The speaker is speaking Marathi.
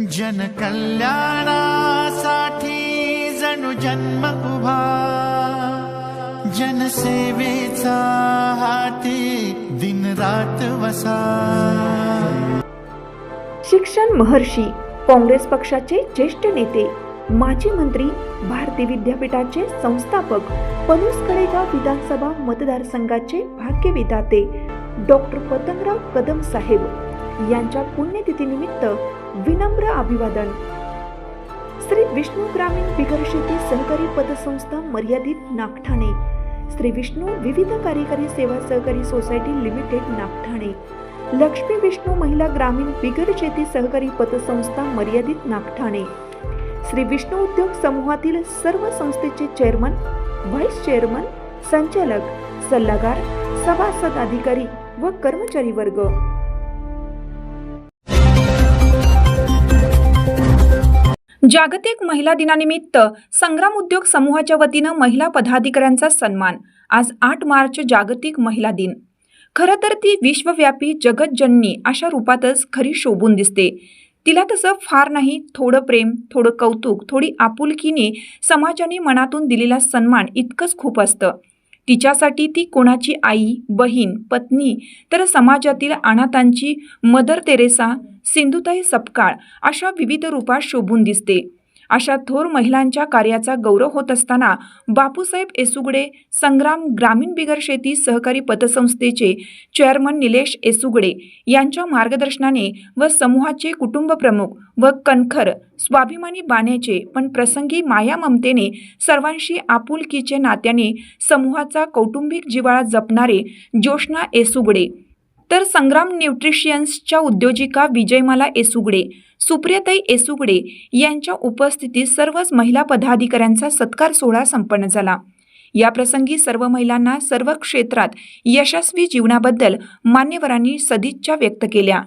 जनकल्याणासाठी जणू जन्म उभा. जनसेवेचा हाती दिन रात वसा. शिक्षण महर्षी काँग्रेस पक्षाचे ज्येष्ठ नेते माजी मंत्री भारती विद्यापीठाचे संस्थापक पलूस कडेगाव विधानसभा मतदारसंघाचे भाग्यविधाते डॉक्टर पतंगराव कदम साहेब. यांच्या पुण्यतिथीनिमित्त विनम्र अभिवादन. श्री विष्णू ग्रामीण बिगर शेती सहकारी पतसंस्था मर्यादित नागठाणे. श्री विष्णू विविध कार्यकारी सेवा सहकारी सोसायटी लिमिटेड नागठाणे. लक्ष्मी विष्णू महिला ग्रामीण बिगर शेती सहकारी पतसंस्था मर्यादित नागठाणे. श्री विष्णू उद्योग समूहातील सर्व संस्थेचे चेअरमन व्हाईस चेअरमन संचालक सल्लागार सभासद अधिकारी व कर्मचारी वर्ग. जागतिक महिला दिनानिमित्त संग्राम उद्योग समूहाच्या वतीनं महिला पदाधिकाऱ्यांचा सन्मान. आज आठ मार्च जागतिक महिला दिन. खरं तर ती विश्वव्यापी जगतजननी अशा रूपातच खरी शोभून दिसते. तिला तसं फार नाही थोडं प्रेम थोडं कौतुक थोडी आपुलकीने समाजाने मनातून दिलेला सन्मान इतकंच खूप असतं. तिच्यासाठी ती कोणाची आई बहीण पत्नी तर समाजातील अनाथांची मदर तेरेसा सिंधुताई सपकाळ अशा विविध रूपात शोभून दिसते. अशा थोर महिलांच्या कार्याचा गौरव होत असताना बापूसाहेब एसुगडे संग्राम ग्रामीण बिगर शेती सहकारी पतसंस्थेचे चेअरमन निलेश एसुगडे यांच्या मार्गदर्शनाने व समूहाचे कुटुंब प्रमुख व कणखर स्वाभिमानी बाण्याचे पण प्रसंगी माया ममतेने सर्वांशी आपुलकीचे नात्याने समूहाचा कौटुंबिक जिव्हाळा जपणारे ज्योष्णा एसुगडे तर संग्राम न्यूट्रिशियन्सच्या उद्योजिका विजयमाला एसुगडे सुप्रियाताई एसुगडे यांच्या उपस्थितीत सर्वच महिला पदाधिकाऱ्यांचा सत्कार सोहळा संपन्न झाला. या प्रसंगी सर्व महिलांना सर्व क्षेत्रात यशस्वी जीवनाबद्दल मान्यवरांनी सदिच्छा व्यक्त केल्या.